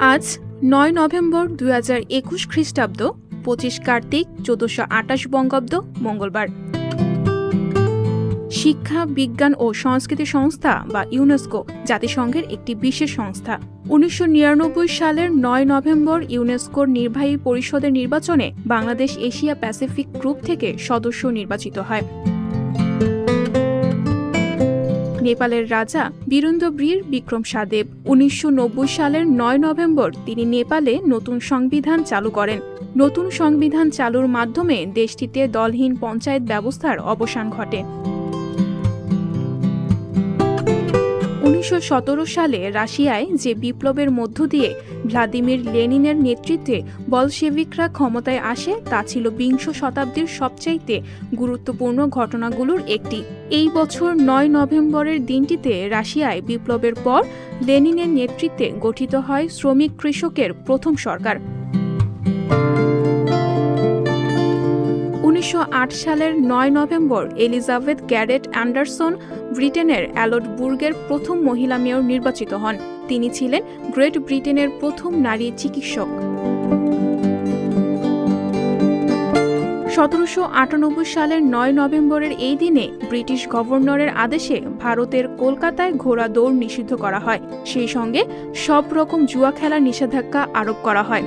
আজ নয় নভেম্বর দুই হাজার একুশ খ্রিস্টাব্দ, পঁচিশ কার্তিক, চোদ্দশো আটাশ বঙ্গাব্দ, মঙ্গলবার। শিক্ষা, বিজ্ঞান ও সংস্কৃতি সংস্থা বা ইউনেস্কো, জাতিসংঘের একটি বিশেষ সংস্থা। উনিশশো নিরানব্বই সালের নয় নভেম্বর ইউনেস্কোর নির্বাহী পরিষদের নির্বাচনে বাংলাদেশ এশিয়া প্যাসিফিক গ্রুপ থেকে সদস্য নির্বাচিত হয়। নেপালের রাজা বীরেন্দ্রবীর বিক্রম সাদেব। উনিশশো নব্বই সালের নয় নভেম্বর তিনি নেপালে নতুন সংবিধান চালু করেন। নতুন সংবিধান চালুর মাধ্যমে দেশটিতে দলহীন পঞ্চায়েত ব্যবস্থার অবসান ঘটে। উনিশশো সতেরো সালে রাশিয়ায় যে বিপ্লবের মধ্য দিয়ে ভ্লাদিমির লেনিনের নেতৃত্বে বলশেভিকরা ক্ষমতায় আসে, তা ছিল বিংশ শতাব্দীর সবচাইতে গুরুত্বপূর্ণ ঘটনাগুলোর একটি। এই বছর নয় নভেম্বরের দিনটিতে রাশিয়ায় বিপ্লবের পর লেনিনের নেতৃত্বে গঠিত হয় শ্রমিক কৃষকের প্রথম সরকার। উনিশশো সালের নয় নভেম্বর এলিজাবেথ গ্যারেট অ্যান্ডারসন ব্রিটেনের অ্যালটবুর্গের প্রথম মহিলা মেয়র নির্বাচিত হন। তিনি ছিলেন গ্রেট ব্রিটেনের প্রথম নারী চিকিৎসক। সতেরোশো আটানব্বই সালের নয় নভেম্বরের এই দিনে ব্রিটিশ গভর্নরের আদেশে ভারতের কলকাতায় ঘোড়া দৌড় নিষিদ্ধ করা হয়। সেই সঙ্গে সব রকম জুয়া খেলার নিষেধাজ্ঞা আরোপ করা হয়।